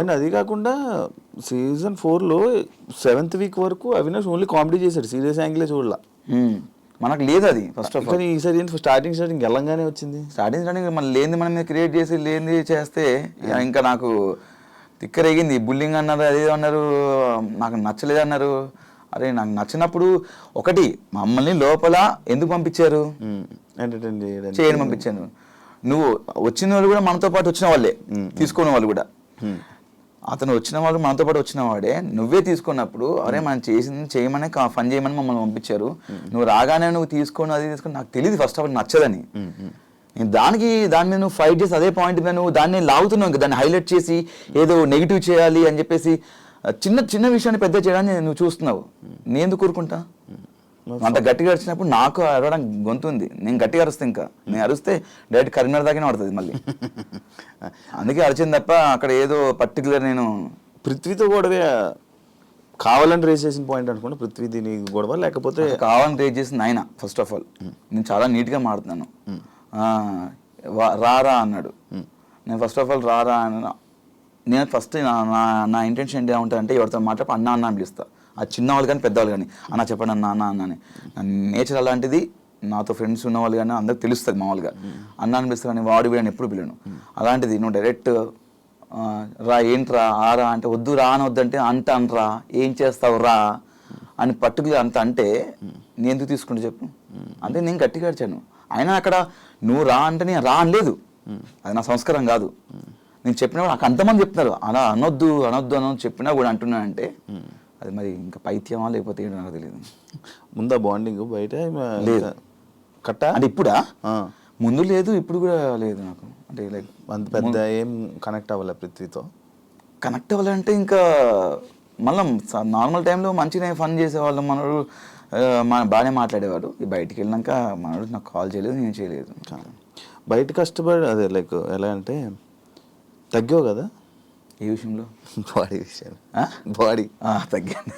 And అది కాకుండా season ఫోర్లో సెవెంత్ వీక్ వరకు అవినాష్ ఓన్లీ కామెడీ చేశాడు సీరియస్ యాంగిలే చూడాల. మనకు లేదు అది ఫస్ట్ ఆఫ్ ఆల్ కానీ ఈసారి స్టార్టింగ్ స్టార్టింగ్ వెళ్ళంగానే వచ్చింది. స్టార్టింగ్ స్టార్టింగ్ మన లేనిది మనం మీద క్రియేట్ చేసి లేనిది చేస్తే ఇక ఇంకా నాకు తిక్కరేగింది. బుల్లింగ్ అన్నారు అది అన్నారు నాకు నచ్చలేదు అన్నారు. అరే నాకు నచ్చినప్పుడు ఒకటి మమ్మల్ని లోపల ఎందుకు పంపించారు? ఎంటర్టైన్ చేయని పంపించాను. నువ్వు వచ్చిన వాళ్ళు కూడా మనతో పాటు వచ్చిన వాళ్ళే. తీసుకున్న వాళ్ళు కూడా. అతను వచ్చిన వాళ్ళు మనతో పాటు వచ్చిన వాడే నువ్వే తీసుకున్నప్పుడు అరే మనం చేసింది చేయమని ఫన్ చేయమని మమ్మల్ని పంపించారు. నువ్వు రాగానే నువ్వు తీసుకొని అది తీసుకొని నాకు తెలియదు ఫస్ట్ ఆఫ్ ఆల్ నచ్చదని. నేను దానికి దాని మీద నువ్వు ఫైట్ చేసి అదే పాయింట్ మీద నువ్వు దాన్ని లాగుతున్నావు ఇంకా దాన్ని హైలైట్ చేసి ఏదో నెగిటివ్ చేయాలి అని చెప్పేసి చిన్న చిన్న విషయాన్ని పెద్ద చేయడాన్ని నువ్వు చూస్తున్నావు. నేను ఎందుకు కూరుకుంటా? అంత గట్టిగా అరిచినప్పుడు నాకు అరవడం గొంతు ఉంది. నేను గట్టిగా అరుస్తే ఇంకా. నేను అరిస్తే డైరెక్ట్ కరీంనగర్ దాకానే పడుతుంది మళ్ళీ. అందుకే అరిచింది తప్ప అక్కడ ఏదో పర్టికులర్ నేను పృథ్వీతో గొడవే కావాలని రేస్ చేసిన పాయింట్ అనుకోండి పృథ్వీ దీని గొడవ లేకపోతే కావాలని రేట్ చేసింది ఆయన ఫస్ట్ ఆఫ్ ఆల్ నేను చాలా నీట్గా మాడుతున్నాను రారా అన్నాడు. నేను ఫస్ట్ ఆఫ్ ఆల్ రారా అన్న నేను ఫస్ట్ నా నా నా ఇంటెన్షన్ ఏంటి ఉంటుందంటే ఎవరితో మాట్లాడి అన్న అన్న అని పిలుస్తా. ఆ చిన్నవాళ్ళు కానీ పెద్దవాళ్ళు కానీ అన్న చెప్పండి అన్న అన్న అన్న అని. నేచర్ అలాంటిది నాతో ఫ్రెండ్స్ ఉన్నవాళ్ళు కానీ అందరికి తెలుస్తుంది మామూలుగా. అన్న అనిపిస్తుంది కానీ వాడు వీడని ఎప్పుడు పిలను అలాంటిది నువ్వు డైరెక్ట్ రా ఏంట్రా ఆరా అంటే వద్దు రా అని వద్దంటే అంట అనరా ఏం చేస్తావు రా అని పర్టికులర్ అంత అంటే నేను ఎందుకు తీసుకుంటే చెప్పు. అంటే నేను గట్టిగా అడిచాను అయినా అక్కడ నువ్వు రా అంటే నేను రా అనలేదు అది నా సంస్కారం కాదు. నేను చెప్పినప్పుడు నాకు అంతమంది చెప్తున్నారు. అలా అనొద్దు అనొద్దు అనొద్దు చెప్పినా కూడా అంటున్నానంటే అది మరి ఇంకా పైత్యమా లేకపోతే ఏంటో నాకు తెలియదు ముందా బాండింగ్? బయట లేదు. కట్ట? అంటే ఇప్పుడా. ముందు లేదు ఇప్పుడు కూడా లేదు నాకు. అంటే లైక్ అంత పెద్ద ఏం కనెక్ట్ అవ్వలే పృథ్వీతో కనెక్ట్ అవ్వాలంటే ఇంకా మళ్ళీ నార్మల్ టైంలో మంచిగా ఫన్ చేసేవాళ్ళు. మనడు మన బాగానే మాట్లాడేవాడు. ఈ బయటికి వెళ్ళినాక మనడు నాకు కాల్ చేయలేదు నేను చేయలేదు. బయట కష్టపడి అదే లైక్ ఎలా అంటే తగ్గావు కదా? ఏ విషయంలో? బాడీ విషయం? బాడీ. తగ్గాను.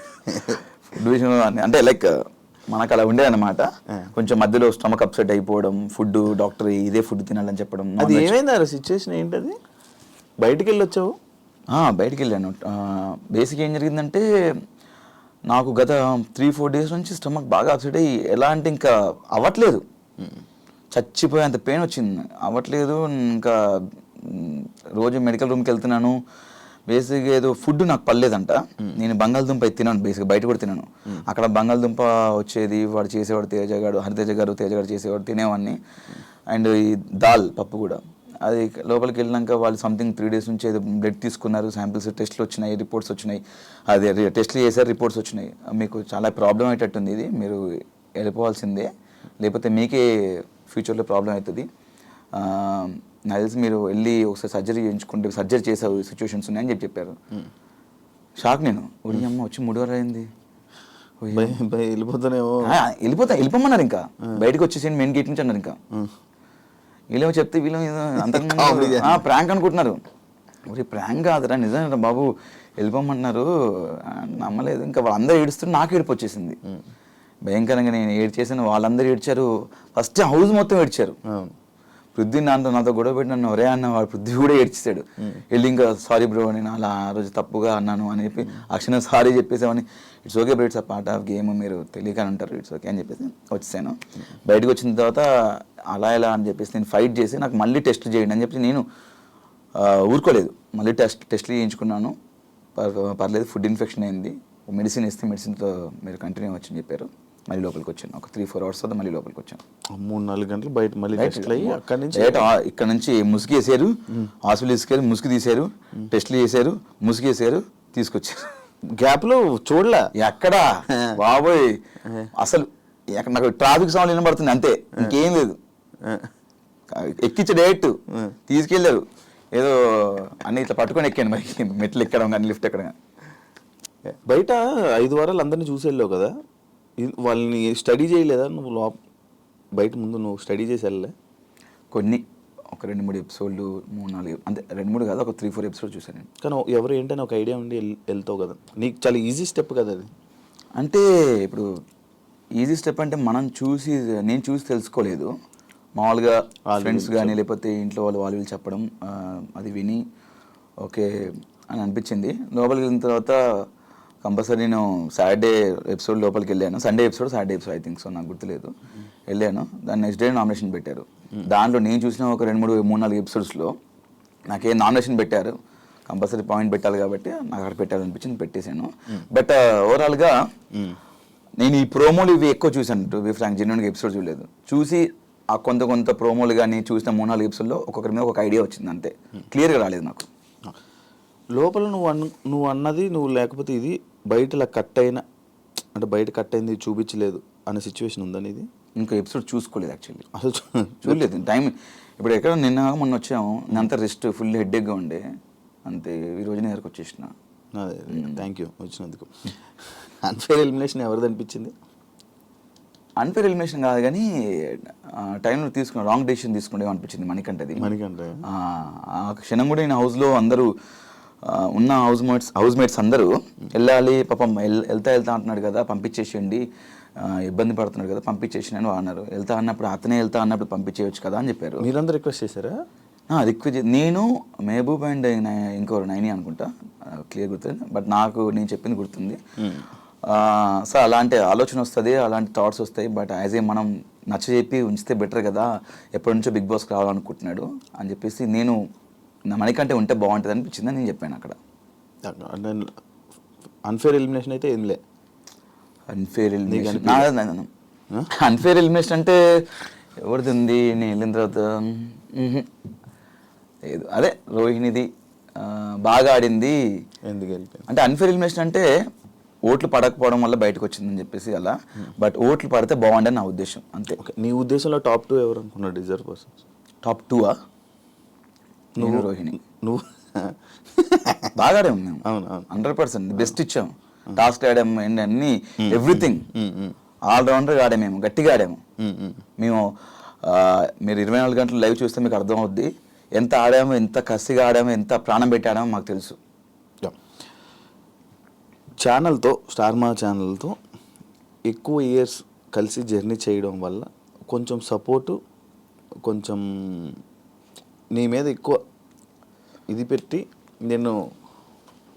ఫుడ్ విషయంలో అంటే లైక్ మనకు అలా ఉండేదన్నమాట కొంచెం మధ్యలో స్టమక్ అప్సెట్ అయిపోవడం ఫుడ్ డాక్టర్ ఇదే ఫుడ్ తినాలని చెప్పడం అది ఏమైంది సిచ్యువేషన్ ఏంటది? బయటికి వెళ్ళి వచ్చావు బయటికి వెళ్ళాను బేసిక్ ఏం జరిగిందంటే నాకు గత త్రీ ఫోర్ డేస్ నుంచి స్టమక్ బాగా అప్సెట్ అయ్యి ఎలా అంటే ఇంకా అవ్వట్లేదు. చచ్చిపోయేంత పెయిన్ వచ్చింది. అవ్వట్లేదు ఇంకా రోజు మెడికల్ రూమ్కి వెళ్తున్నాను. బేసిక్గా ఏదో ఫుడ్ నాకు పర్లేదంట నేను బంగాళదుంప తినాను బేసిక్గా బయట కూడా తినాను. అక్కడ బంగాళదుంప వచ్చేది వాడు చేసేవాడు తేజగాడు హరితేజ గారు తేజగాడు చేసేవాడు తినేవాడిని. అండ్ ఈ దాల్ పప్పు కూడా. అది లోపలికి వెళ్ళినాక వాళ్ళు సంథింగ్ త్రీ డేస్ నుంచి ఏదో బ్లడ్ తీసుకున్నారు శాంపిల్స్ టెస్ట్లు వచ్చినాయి రిపోర్ట్స్ వచ్చినాయి. అదే టెస్ట్లు చేశారు రిపోర్ట్స్ వచ్చినాయి. మీకు చాలా ప్రాబ్లం అయ్యేటట్టుంది ఇది మీరు వెళ్ళిపోవాల్సిందే. లేకపోతే మీకే ఫ్యూచర్లో ప్రాబ్లం అవుతుంది. నాకు తెలిసి మీరు వెళ్ళి ఒకసారి సర్జరీ చేయించుకుంటే సర్జరీ చేసే సిచ్యువేషన్స్ ఉన్నాయని చెప్పి చెప్పారు. షాక్ నేను. ఒడి అమ్మ వచ్చి మూడు వారం అయింది. వెళ్ళిపోతానేమో. వెళ్ళిపోతా వెళ్ళిపోమన్నారు ఇంకా. బయటకు వచ్చేసి మెయిన్ గేట్ నుంచి అన్నారు ఇంకా. వీళ్ళేమో చెప్తే వీళ్ళు అంత ప్రాంక్ అనుకుంటున్నారు. మరి ప్రాంక్ కాదురా నిజంగా బాబు. వెళ్ళిపోమంటున్నారు ఆ, నమ్మలేదు. ఇంకా వాళ్ళందరూ ఏడుస్తుంటే నాకు ఏడుపు వచ్చేసింది. భయంకరంగా నేను ఏడ్చేసాను. వాళ్ళందరూ ఏడ్చారు. ఫస్ట్ హౌస్ మొత్తం ఏడ్చారు. పృథ్వీ నాతో నాతో గొడవ పెట్టి నన్ను ఒరే అన్న వాడు పృథ్వీ కూడా ఏడ్చేశాడు. వెళ్ళి ఇంకా సారీ బ్రో నేను అలా ఆ రోజు తప్పుగా అన్నాను అని చెప్పి అక్షణ sorry చెప్పేసామని it's okay bro it's a part of game మీరు తెలియక అంటారు ఇట్స్ ఓకే అని చెప్పేసి వచ్చేసాను. బయటకు వచ్చిన తర్వాత అలా ఎలా అని చెప్పేసి నేను ఫైట్ చేసి నాకు మళ్ళీ టెస్ట్ చేయండి అని చెప్పి నేను ఆ, ఊరుకోలేదు. మళ్ళీ టెస్ట్ టెస్ట్లు చేయించుకున్నాను. పర్- పర్లేదు ఫుడ్ ఇన్ఫెక్షన్ అయింది. మెడిసిన్ ఇస్తే మెడిసిన్తో మీరు కంటిన్యూ వచ్చని చెప్పారు. మళ్ళీ లోపలికి వచ్చాను. ఒక త్రీ ఫోర్ అవర్స్ తర్వాత మళ్ళీ లోపలికి వచ్చాను. మూడు నాలుగు గంటలు బయట మళ్ళీ టెస్ట్లు అయ్యి అక్కడి నుంచి ఇక్కడ నుంచి ముసుగు వేసారు. హాస్పిటల్ తీసుకెళ్ళి ముసుగు తీశారు. టెస్ట్లు చేశారు. ముసుగు వేసారు. తీసుకొచ్చారు. గ్యాప్లో చూడలే. ఎక్కడ? బాబోయ్. అసలు ఎక్కడ నాకు ట్రాఫిక్ సౌండ్ వినబడుతుంది అంతే. ఇంకేం లేదు. ఎక్కించి డైరెక్ట్ తీసుకెళ్ళారు. ఏదో అన్ని ఇట్లా పట్టుకొని ఎక్కాను మరి. మెట్లు ఎక్కడం కానీ లిఫ్ట్ ఎక్కడం కానీ. బయట ఐదు వారాలు అందరినీ చూసి వెళ్ళావు కదా? వాళ్ళని స్టడీ చేయలేదా నువ్వు లోప బయట ముందు నువ్వు స్టడీ చేసి వెళ్ళలే? కొన్ని. ఒక రెండు మూడు ఎపిసోడ్లు మూడు నాలుగు అంతే రెండు మూడు కాదు ఒక త్రీ ఫోర్ ఎపిసోడ్ చూసాను నేను. కానీ ఎవరు ఏంటని ఒక ఐడియా ఉండి వెళ్- వెళ్తావు కదా. నీకు చాలా ఈజీ స్టెప్ కదా అది. అంటే ఇప్పుడు ఈజీ స్టెప్ అంటే మనం చూసి నేను చూసి తెలుసుకోలేదు. మామూలుగా ఫ్రెండ్స్ కానీ లేకపోతే ఇంట్లో వాళ్ళు వాళ్ళు వీళ్ళు చెప్పడం అది విని ఓకే అని అనిపించింది. లోపలికి వెళ్ళిన తర్వాత కంపల్సరీ నేను సాటర్డే ఎపిసోడ్ లోపలికి వెళ్ళాను Sunday episode Saturday episode I think so నాకు గుర్తులేదు. వెళ్ళాను. దాని నెక్స్ట్ డే నామినేషన్ పెట్టారు. దాంట్లో నేను చూసిన ఒక రెండు మూడు మూడు నాలుగు ఎపిసోడ్స్లో నాకేం నామినేషన్ పెట్టారు కంపల్సరీ పాయింట్ పెట్టాలి కాబట్టి నాకు అక్కడ పెట్టాలనిపించింది పెట్టేశాను. బట్ ఓవరాల్గా నేను ఈ ప్రోమోలు ఇవి ఎక్కువ చూశాను. టు బి ఫ్రాంక్ జెన్యున్గా ఎపిసోడ్ చూడలేదు. చూసి ఆ కొంత కొంత ప్రోమోలు కానీ చూసిన మూడు నాలుగు ఎపిసోడ్లో ఒక్కొక్కరి మీద ఒక ఐడియా వచ్చింది అంతే. క్లియర్గా రాలేదు నాకు. లోపల నువ్వు అన్న నువ్వు అన్నది నువ్వు లేకపోతే ఇది బయట ఇలా కట్ అయిన అంటే బయట కట్ అయింది చూపించలేదు అనే సిచ్యువేషన్ ఉందని ఇది ఇంకో ఎపిసోడ్ చూసుకోలేదు యాక్చువల్లీ అసలు చూడలేదు. టైం ఇప్పుడు ఎక్కడ నిన్న మొన్న వచ్చాము. అంత రెస్ట్ ఫుల్ హెడ్ఏక్గా ఉండే. అంతే ఈ రోజు నేరకు వచ్చేసిన. అదే థ్యాంక్ యూ వచ్చినందుకు. అన్ఫేర్ ఎలిమినేషన్ ఎవరిది అనిపించింది? అన్ఫేర్ ఎలిమినేషన్ కాదు కానీ టైంలో తీసుకున్న రాంగ్ డెసిషన్ తీసుకుంటే అనిపించింది మణికంటది మనకంటే ఆ క్షణం కూడా నేను హౌస్లో అందరూ ఉన్న హౌస్ మేట్స్ హౌస్ మేట్స్ అందరూ వెళ్ళాలి పాపం వెళ్తా వెళ్తా అంటున్నాడు కదా పంపించేసేయండి ఇబ్బంది పడుతున్నాడు కదా పంపించేసి అని అన్నారు. వెళ్తా అన్నప్పుడు అతనే వెళ్తా అన్నప్పుడు పంపించేయచ్చు కదా అని చెప్పారు. మీరందరూ రిక్వెస్ట్ చేశారా? రిక్వెస్ట్ నేను మహబూబ్ అండ్ ఇంకోరు నైని అనుకుంటా క్లియర్ గుర్తుంది బట్ నాకు నేను చెప్పింది గుర్తుంది. సో అలాంటి ఆలోచన వస్తుంది అలాంటి థాట్స్ వస్తాయి బట్ యాజ్ ఏ మనం నచ్చ చెప్పి ఉంచితే బెటర్ కదా ఎప్పటి నుంచో బిగ్ బాస్కి రావాలనుకుంటున్నాడు అని చెప్పేసి నేను నా మనకంటే ఉంటే బాగుంటుంది అనిపించింది అని నేను చెప్పాను అక్కడ. అన్ఫేర్ ఎలిమినేషన్ అయితే ఏం లే. అన్ఫేర్ ఎలిమినేషన్ అన్ఫేర్ ఎలిమినేషన్ అంటే ఎవరిది ఉంది నేను వెళ్ళిన తర్వాత. లేదు అదే రోహిణిది ఆ, బాగా ఆడింది. ఎందుకు అంటే అన్ఫేర్ ఎలిమినేషన్ అంటే ఓట్లు పడకపోవడం వల్ల బయటకు వచ్చిందని చెప్పేసి అలా. బట్ ఓట్లు పడితే బాగుండని నా ఉద్దేశం అంతే. ఓకే నీ ఉద్దేశంలో టాప్ టూ ఎవరు అనుకున్నాడు డిజర్వ్ పర్సన్స్ టాప్ టూవా నువ్వు రోహిణి నువ్వు బాగా ఆడాము మేము అవును, అవును. Hundred percent. బెస్ట్ ఇచ్చాం. టాస్క్ ఆడాము అండ్ అన్ని ఎవ్రీథింగ్. ఆల్ రౌండర్ ఆడాము మేము గట్టిగా ఆడాము. మ్మ్, మీరు ఇరవై నాలుగు గంటలు లైవ్ చూస్తే మీకు అర్థం అవుద్ది ఎంత ఆడామో ఎంత కసిగా ఆడామో ఎంత ప్రాణం పెట్టి ఆడామో మాకు తెలుసు. ఛానల్తో స్టార్ మా ఛానల్తో ఎక్కువ ఇయర్స్ కలిసి జర్నీ చేయడం వల్ల కొంచెం సపోర్టు కొంచెం నీ మీద ఎక్కువ ఇది పెట్టి నేను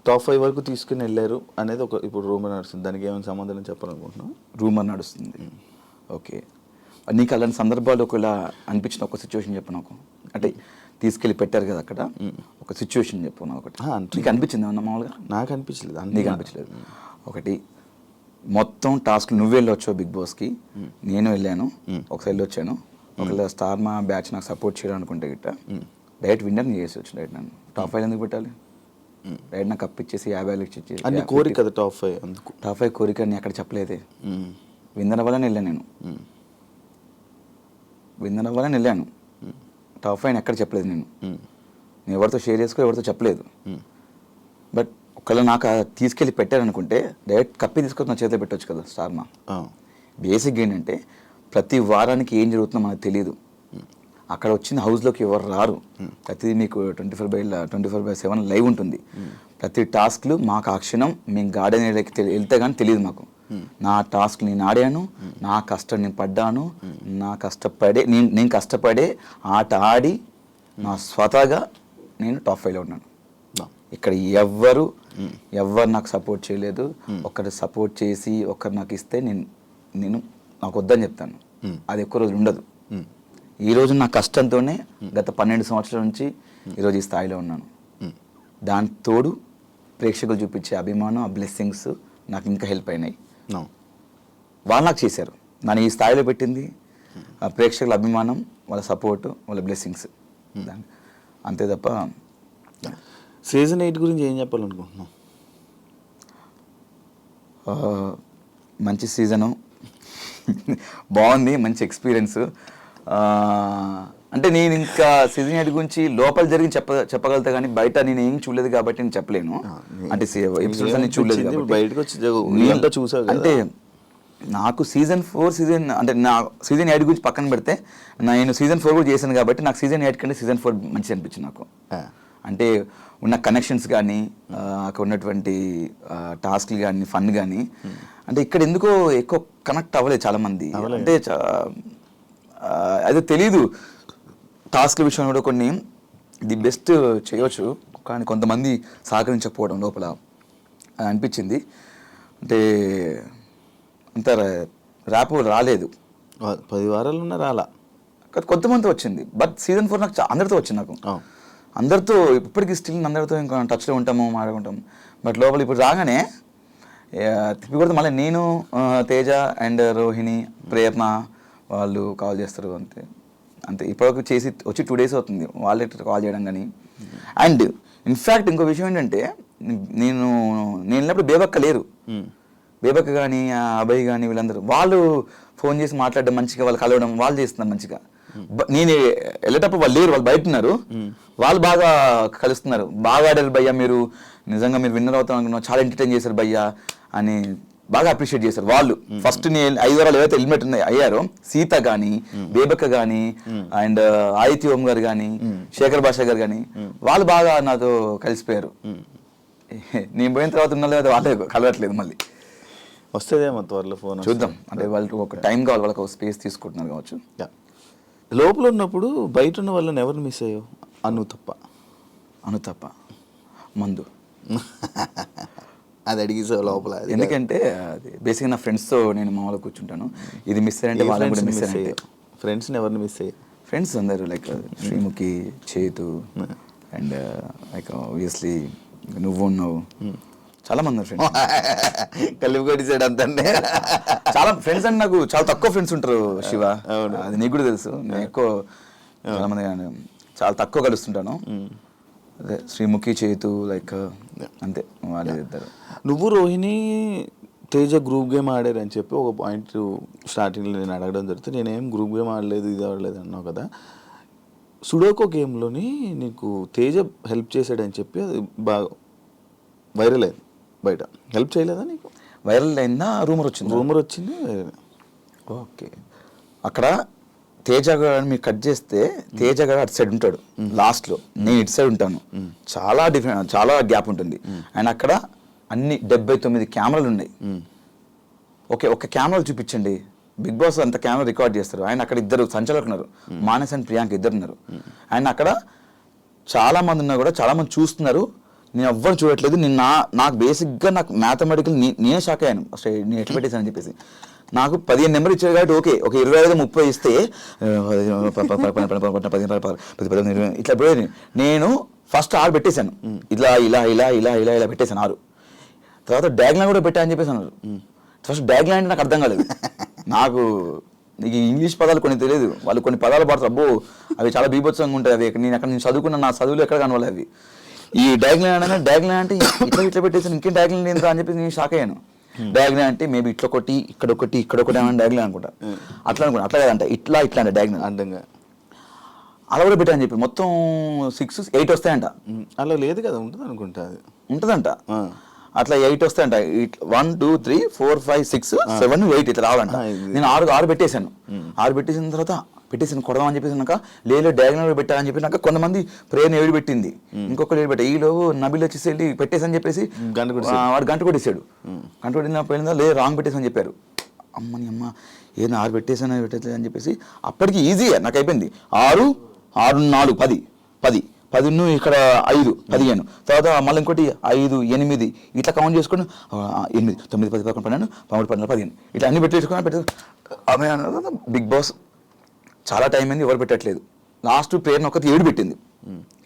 టాప్ ఫైవ్ వరకు తీసుకుని వెళ్ళారు అనేది ఒక ఇప్పుడు రూమర్ నడుస్తుంది. దానికి ఏమైనా సమాధానం చెప్పాలనుకుంటున్నావు? రూమర్ నడుస్తుంది. ఓకే. నీకు అలాంటి సందర్భాలు ఒకవేళ అనిపించిన ఒక సిచ్యువేషన్ చెప్పు నాకు. అంటే తీసుకెళ్ళి పెట్టారు కదా అక్కడ. ఒక సిచ్యువేషన్ చెప్పు నాకు ఒకటి. నీకు అనిపించింది ఏమన్నా మామూలుగా? నాకు అనిపించలేదు. అన్ని- నీకు అనిపించలేదు. ఒకటి మొత్తం టాస్క్ నువ్వు వెళ్ళి వచ్చావు బిగ్ బాస్కి. నేను వెళ్ళాను. ఒకసారి వెళ్ళి వచ్చాను ఒకవేళ స్టార్ మా బ్యాచ్ నాకు సపోర్ట్ చేయడం అనుకుంటే గిట్ట డైరెక్ట్ విన్నర్ చేసి వచ్చి డైరెక్ట్ నన్ను. టాప్ ఫైవ్ ఎందుకు పెట్టాలి? డైరెక్ట్ నాకు కప్ ఇచ్చేసి యాభై వేలు ఇచ్చి అన్ని కోరిక కదా టాప్ ఫైవ్ అందుకు. టాప్ ఫైవ్ కోరిక అని అక్కడ చెప్పలేదే. విన్నర్ అవ్వాలని వెళ్ళాను నేను. విన్నర్ అవ్వాలని వెళ్ళాను. టాప్ ఫైవ్ ఎక్కడ చెప్పలేదు నేను. నేను ఎవరితో షేర్ చేసుకో ఎవరితో చెప్పలేదు. బట్ ఒకవేళ నాకు తీసుకెళ్ళి పెట్టారనుకుంటే డైరెక్ట్ కప్పి తీసుకొని నా చేతిలో పెట్టొచ్చు కదా స్టార్ మా. ఆ. బేసిక్ ఏంటంటే ప్రతి వారానికి ఏం జరుగుతుందో మనకు తెలియదు అక్కడ వచ్చిన హౌస్లోకి ఎవరు రారు. ప్రతిదీ మీకు twenty four by twenty four by seven live ఉంటుంది. ప్రతి టాస్క్లు మాకు ఆ క్షణం మేము గార్డెన్ ఏరియాకి వెళ్తే కానీ తెలియదు మాకు. నా టాస్క్ నేను ఆడాను నా కష్టం నేను పడ్డాను నా కష్టపడే నేను నేను కష్టపడే ఆట ఆడి నా స్వతహాగా నేను టాప్ ఫైవ్లో ఉన్నాను. ఇక్కడ ఎవ్వరు ఎవ్వరు నాకు సపోర్ట్ చేయలేదు. ఒకరు సపోర్ట్ చేసి ఒకరు నాకు ఇస్తే నేను నేను నాకు వద్దని చెప్తాను. అది ఎక్కువ రోజులు ఉండదు. ఈ రోజు నా కష్టంతోనే గత పన్నెండు సంవత్సరాల నుంచి ఈరోజు ఈ స్థాయిలో ఉన్నాను. మ్మ్. దాని తోడు ప్రేక్షకులు చూపించే అభిమానం ఆ బ్లెస్సింగ్స్ నాకు ఇంకా హెల్ప్ అయినాయి. వాళ్ళు నాకు చేశారు. నన్ను ఈ స్థాయిలో పెట్టింది ఆ ప్రేక్షకుల అభిమానం వాళ్ళ సపోర్ట్ వాళ్ళ బ్లెస్సింగ్స్ అంతే తప్ప సీజన్ ఎయిట్ గురించి ఏం చెప్పాలనుకుంటున్నావు? ఆ, మంచి సీజను బాగుంది మంచి ఎక్స్పీరియన్స్ అంటే నేను ఇంకా సీజన్ ఎయిట్ గురించి లోపల జరిగి చెప్ప చెప్పగలుగుతా కానీ బయట నేను ఏం చూడలేదు కాబట్టి నేను చెప్పలేను అంటే ఎపిసోడ్స్ అన్ని చూడలేదు. బయటకు వచ్చి చూసావు. అంటే నాకు సీజన్ ఫోర్ సీజన్ అంటే నా సీజన్ ఎయిట్ గురించి పక్కన పెడితే నేను సీజన్ ఫోర్ కూడా చేశాను కాబట్టి నాకు సీజన్ ఎయిట్ కంటే సీజన్ ఫోర్ మంచిది అనిపించింది నాకు. అంటే ఉన్న కనెక్షన్స్ కానీ అక్కడ ఉన్నటువంటి టాస్క్లు కానీ ఫన్ కానీ అంటే ఇక్కడ ఎందుకో ఎక్కువ కనెక్ట్ అవ్వలేదు చాలా మంది అవ్వలేదు. అంటే అదే తెలీదు. టాస్క్ల విషయంలో కూడా కొన్ని ది బెస్ట్ చేయొచ్చు కానీ కొంతమంది సహకరించకపోవడం లోపల అనిపించింది. అంటే అంత ర్యాప్ రాలేదు. పది వారాలు ఉన్న రాలా కొంతమంది వచ్చింది. బట్ సీజన్ ఫోర్ నాకు అందరితో వచ్చింది నాకు. అందరితో ఇప్పటికీ స్టిల్ అందరితో ఇంకా టచ్లో ఉంటాము మాట్లాడుకుంటాము. బట్ లోపల ఇప్పుడు రాగానే తిప్పి కొడితే మళ్ళీ నేను తేజ అండ్ రోహిణి ప్రేరణ వాళ్ళు కాల్ చేస్తారు అంతే. అంతే. ఇప్పటివరకు చేసి వచ్చి టూ డేస్ అవుతుంది. వాళ్ళే కాల్ చేయడం కానీ. అండ్ ఇన్ఫ్యాక్ట్ ఇంకో విషయం ఏంటంటే నేను నేను వెళ్ళినప్పుడు బేబక్క లేరు. ఉమ్. బేబక్ కానీ అభయ్ కానీ వీళ్ళందరూ. వాళ్ళు ఫోన్ చేసి మాట్లాడడం మంచిగా వాళ్ళు కలవడం వాళ్ళు చేస్తున్నారు మంచిగా. నేను వెళ్ళేటప్పుడు వాళ్ళు లేరు వాళ్ళు బయట ఉన్నారు వాళ్ళు బాగా కలుస్తున్నారు. బాగా ఆడారు భయ్యా మీరు. నిజంగా మీరు విన్నర్ అవుతాం అనుకున్నాం. చాలా ఎంటర్టైన్ చేశారు భయ్యా అని బాగా అప్రిషియేట్ చేశారు వాళ్ళు. ఫస్ట్ నేను ఐదు వారాలు ఏవైతే హెల్మెట్ ఉన్నాయి అయ్యారో సీత కానీ బేబక్క కానీ అండ్ ఆదిత్య ఓం గారు కానీ శేఖర్ భాష గారు కానీ వాళ్ళు బాగా నాతో కలిసిపోయారు. నేను పోయిన తర్వాత ఉన్న లేదా వాళ్ళే కలవట్లేదు మళ్ళీ. వస్తుందేమో త్వరలో ఫోన్ చూద్దాం. అంటే వాళ్ళకి ఒక టైం కావాలి వాళ్ళకి ఒక స్పేస్ తీసుకుంటున్నారు కావచ్చు. లోపల ఉన్నప్పుడు బయట ఉన్న వాళ్ళని ఎవరు మిస్ అయ్యో అను తప్ప అను తప్ప మందు. అది అడిగేసావు లోపల ఎందుకంటే అది బేసిక్గా నా ఫ్రెండ్స్తో నేను మామూలుగా కూర్చుంటాను. ఇది మిస్ అయ్యంటే వాళ్ళని కూడా మిస్ అయ్యావు? ఫ్రెండ్స్ని ఎవరిని మిస్ అయ్యావు? ఫ్రెండ్స్ అందరూ లైక్ శ్రీముఖి చేతు అండ్ లైక్ ఆబ్వియస్లీ నువ్వు ఉన్నావు. చాలా మంది ఫ్రెండ్స్ కలిపి కొట్టేసాడు అంతండి చాలా ఫ్రెండ్స్ అంటే నాకు చాలా తక్కువ ఫ్రెండ్స్ ఉంటారు శివ. అది నీకు కూడా తెలుసు. నేను ఎక్కువ చాలా మంది చాలా తక్కువ కలుస్తుంటాను. అదే శ్రీముఖి చేతు లైక్ అంతే. వాళ్ళే ఇద్దరు. నువ్వు రోహిణి తేజ గ్రూప్ గేమ్ ఆడారు అని చెప్పి ఒక పాయింట్ స్టార్టింగ్లో నేను అడగడం జరుగుతుంది. నేనేం గ్రూప్ గేమ్ ఆడలేదు ఇది ఆడలేదు అన్నావు కదా. సుడోకో గేమ్లోని నీకు తేజ హెల్ప్ చేశాడని చెప్పి అది బాగా వైరల్ అయింది. బయట. హెల్ప్ చేయలేదా నీకు? వైరల్ అయిందా? రూమర్ వచ్చింది? రూమర్ వచ్చింది. ఓకే. అక్కడ తేజ గారు మీరు కట్ చేస్తే తేజ గారు అటు సైడ్ ఉంటాడు. లాస్ట్లో నేను ఇటు సైడ్ ఉంటాను. చాలా డిఫరెంట్ చాలా గ్యాప్ ఉంటుంది. అండ్ అక్కడ అన్ని డెబ్బై తొమ్మిది కెమెరాలు ఉన్నాయి. ఓకే ఒక కెమెరాలు చూపించండి. బిగ్ బాస్ అంత కెమెరా రికార్డ్ చేస్తారు. ఆయన అక్కడ ఇద్దరు సంచాలకులు ఉన్నారు. మానస్ అండ్ ప్రియాంక ఇద్దరు ఉన్నారు. ఆయన అక్కడ చాలా మంది ఉన్నా కూడా చాలా మంది చూస్తున్నారు. నేను ఎవ్వరు చూడట్లేదు నేను నా నాకు బేసిక్గా నాకు మ్యాథమెటికల్ నేనే షాక్ అయ్యాను అసలు నేను ఎట్లా పెట్టేశానని చెప్పేసి నాకు పదిహేను నెంబర్ ఇచ్చారు కాబట్టి ఓకే ఒక ఇరవై ఐదు ముప్పై ఇస్తే ఇట్లా పోయి నేను ఫస్ట్ ఆరు పెట్టేశాను ఇలా ఇలా ఇలా ఇలా ఇలా ఇలా పెట్టేశాను ఆరు తర్వాత డ్యాగ్లైన్ కూడా పెట్టా అని చెప్పేసి అన్నారు ఫస్ట్ డ్యాగ్లైన్ నాకు అర్థం కాలేదు నాకు నీకు ఇంగ్లీష్ పదాలు కొన్ని తెలియదు వాళ్ళు కొన్ని పదాలు పడతారు అబ్బో అవి చాలా బీభత్సంగా ఉంటాయి అవి నేను అక్కడ నేను చదువుకున్న నా చదువులు ఎక్కడ కనవాలి అవి ఈ డ్యాగ్లైన్ అంటే డ్యాగ్లైన్ అంటే ఇట్లా ఇట్లా పెట్టేసి ఇంకేం డ్యాగ్లైన్ ఏంటో అని చెప్పేసి నేను షాక్ అయ్యాను. డ్యాగ్లైన్ అంటే మేబీ ఇట్లా ఒకటి ఇక్కడ ఒకటి ఇక్కడ ఒకటి అని డ్యాగ్లైన్ అనుకుంటా. అట్లా అనుకుంటా. అట్లా కాదంట. ఇట్లా ఇట్లా అంటే డ్యాగ్లైన్ అడ్డంగా అలా కూడా పెట్టా అని చెప్పి. మొత్తం సిక్స్ ఎయిట్ వస్తాయంట. ఉమ్. అలా లేదు కదా. ఉంటుంది అనుకుంటా అది. ఉంటుందంట. అట్లా ఎయిట్ వస్తాయంట. One two three four five six seven eight ఇట్లా రావాలంట. నేను ఆరు ఆరు పెట్టేశాను. ఆరు పెట్టేసిన తర్వాత పెట్టేసాను కొడదాం అని చెప్పేసినాక లేదు డయాగ్నల్ పెట్టాలని చెప్పినాక కొంతమంది ప్రేయర్ ఏడు పెట్టింది ఇంకొకరు ఏడు పెట్టా ఈలో నబిల్ వచ్చేసి వెళ్ళి పెట్టేసని చెప్పేసి వాడు గంట కొట్టేశాడు. గంట కొట్టిన పోయిందా లేదు రాంగ్ పెట్టేసని చెప్పారు. అమ్మని అమ్మ ఏదో ఆరు పెట్టేసాను పెట్టేది అని చెప్పేసి అప్పటికి ఈజీ నాకు అయిపోయింది. ఆరు ఆరు నాలుగు పది పది పది ఇక్కడ ఐదు పదిహేను. తర్వాత మళ్ళీ ఇంకోటి ఐదు ఎనిమిది ఇట్లా కౌంట్ చేసుకుని ఎనిమిది తొమ్మిది పది పదకొండు పన్నెండు పదమూడు పన్నెండు పదిహేను. ఇట్లా అన్ని పెట్టేసుకుని పెట్టే బిగ్ బాస్ చాలా టైం అయింది ఎవరు పెట్టట్లేదు. లాస్ట్ పేరుని ఒకటి ఏడు పెట్టింది.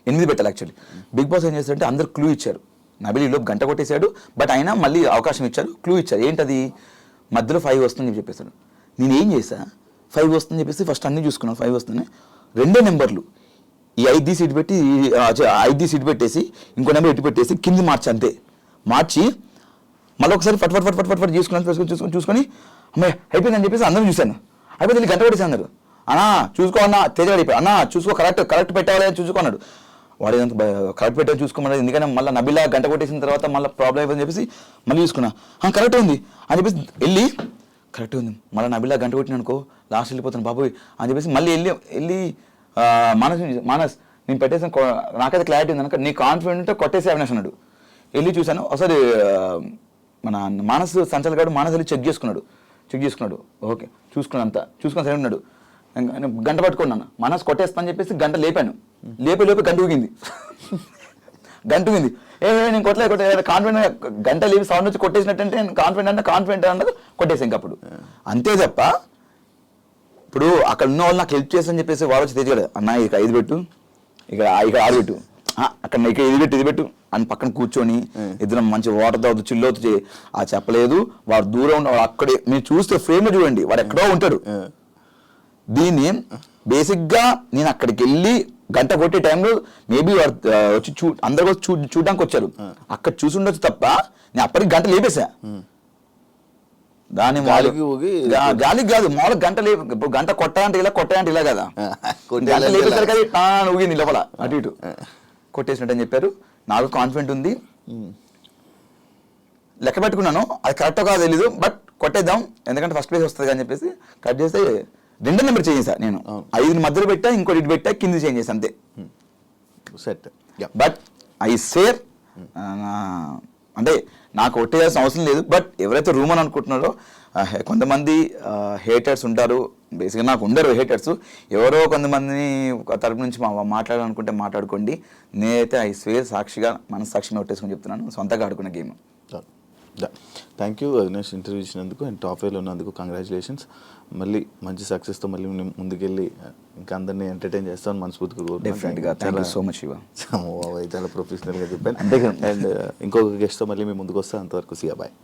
ఎనిమిది పెట్టాలి యాక్చువల్లీ బిగ్ బాస్ ఏం చేస్తారంటే అందరు క్లూ ఇచ్చారు. నబిల్ ఈలోపు గంట కొట్టేశాడు బట్ అయినా మళ్ళీ అవకాశం ఇచ్చారు క్లూ ఇచ్చారు. ఏంటది? మధ్యలో ఫైవ్ వస్తుందని చెప్పేశాడు. నేను ఏం చేశా? ఫైవ్ వస్తుందని చెప్పేసి ఫస్ట్ అన్నీ చూసుకున్నాను ఫైవ్ వస్తుంది రెండే నెంబర్లు. ఈ ఐదు సీట్ పెట్టి ఐదు సీట్ పెట్టేసి ఇంకో నెంబర్ ఇటు పెట్టేసి కింది మార్చి అంతే. మార్చి మళ్ళీ ఒకసారి ఫట్ ఫట్ ఫట్ ఫట్ ఫట్ ఫట్ చూసుకున్నాను చూసుకొని చూసుకొని చూసుకొని అమ్మాయి అయిపోయిందని చెప్పేసి అందరం చూశాను. అయిపోయింది గంట కొట్టేసి అన్నారు అన్నా చూసుకో అన్న తేజ అన్నా చూసుకో కరెక్ట్ కరెక్ట్ పెట్టాలి అని చూసుకో వాడు ఏదంతా కరెక్ట్ పెట్టాలి చూసుకోమన్నాడు. ఎందుకంటే మళ్ళీ నబిలా గంట కొట్టేసిన తర్వాత మళ్ళీ ప్రాబ్లం అయిపోయింది చెప్పేసి మళ్ళీ చూసుకున్నా. "ఆ, కరెక్ట్ ఉంది. అని చెప్పేసి వెళ్ళి కరెక్ట్ ఉంది. మళ్ళీ నబిలా గంట కొట్టిన అనుకో లాస్ట్ వెళ్ళిపోతాను బాబోయ్. అని చెప్పేసి మళ్ళీ వెళ్ళి వెళ్ళి మనసు మానస్ మానస్ నేను పెట్టేసిన నాకైతే క్లారిటీ ఉంది అనక నీ కాన్ఫిడెంట్ కొట్టేసి అవినాష్ అన్నాడు. వెళ్ళి చూశాను. ఒకసారి మన మానస్ సంచలగాడు గారు మానస్ వెళ్ళి చెక్ చేసుకున్నాడు. చెక్ చేసుకున్నాడు. ఓకే చూసుకున్నాడు అంతా చూసుకుని సరే ఉన్నాడు. గంట పట్టుకున్నాను. మానస్ కొట్టేస్తా అని చెప్పేసి గంట లేపాను. లేపే లేపే గంట ఊగింది. గంట ఉంది ఏ నేను కొట్టలే కొట్టే కాన్ఫిడెంట్ గంట లేవి సౌండ్ వచ్చి కొట్టేసినట్టంటే నేను కాన్ఫిడెంట్ అంటే కాన్ఫిడెంట్ అన్నది కొట్టేసాను ఇంక అప్పుడు అంతే తప్ప ఇప్పుడు అక్కడ ఉన్న వాళ్ళు నాకు హెల్ప్ చేసని చెప్పేసి వాడు వచ్చి తెచ్చాడు అన్న ఇక ఐదు పెట్టు. ఇక్కడ ఇక్కడ ఆరు పెట్టు. అక్కడ ఇక్కడ ఇది పెట్టు ఇది పెట్టు. అని పక్కన కూర్చొని ఇద్దరం మంచి వాటర్ తాగుతూ చిల్లవుతూ చేయి ఆ చెప్పలేదు. వాడు దూరం ఉన్న వాడు అక్కడే మీరు చూస్తే ఫ్రేమ్ చూడండి. వాడు ఎక్కడో ఉంటాడు. దీన్ని బేసిక్గా నేను అక్కడికి వెళ్ళి గంట కొట్టే టైంలో మేబీ వచ్చి చూ అందరు వచ్చి చూ చూడడానికి వచ్చారు. అక్కడ చూసి ఉండొచ్చు తప్ప నేను అప్పటికి గంట లేపేసా దాని ఊగి- గాలికి కాదు మామూలు గంట లే ఇప్పుడు గంట కొట్టాలంటే ఇలా కొట్టాలంటే ఇలా కదా. గంట ఆ అని ఊగింది లోపల అటు ఇటు. కొట్టేసినట్టు అని చెప్పారు. నాకు కాన్ఫిడెంట్ ఉంది. లెక్క పెట్టుకున్నాను. అది కరెక్ట్ కాదు తెలీదు బట్ కొట్టేద్దాం. ఎందుకంటే ఫస్ట్ ప్లేస్ వస్తుంది అని చెప్పేసి కట్ చేస్తే రెండో నెంబర్ చేంజ్ చేశా నేను. ఐదు మధ్యలో పెట్టా ఇంకోటి ఇటు పెట్టా కింద చేంజ్ చేసా అంతే. సెట్ బట్ ఐ సేర్ అంటే నాకు ఒట్టేయాల్సిన అవసరం లేదు. బట్ ఎవరైతే రూమ్ అని అనుకుంటున్నారో కొంతమంది హేటర్స్ ఉంటారు. బేసిక్గా నాకు ఉండరు హేటర్స్ ఎవరో కొంతమందిని ఒక తరపు నుంచి మా మాట్లాడాలనుకుంటే మాట్లాడుకోండి. నేనైతే ఐ స్వేర్ సాక్షిగా మనస్సాక్షిగా ఒట్టేసుకొని చెప్తున్నాను. సొంతగా ఆడుకున్న game thank you Avinash interview ఇచ్చినందుకు అండ్ టాప్ వేలో ఉన్నందుకు కంగ్రాచులేషన్స్ మళ్ళీ మంచి సక్సెస్తో మళ్ళీ మేము ముందుకెళ్ళి ఇంకా అందరినీ ఎంటర్టైన్ చేస్తామని మనస్ఫూర్తిగా కోరుకుంటున్నాను. డెఫినెట్గా థ్యాంక్ యూ సో మచ్ చాలా ప్రొఫెషనల్గా చెప్పాను. అండ్ ఇంకొక గెస్ట్తో మళ్ళీ మేము ముందుకు వస్తాం. అంతవరకు సియా బాయ్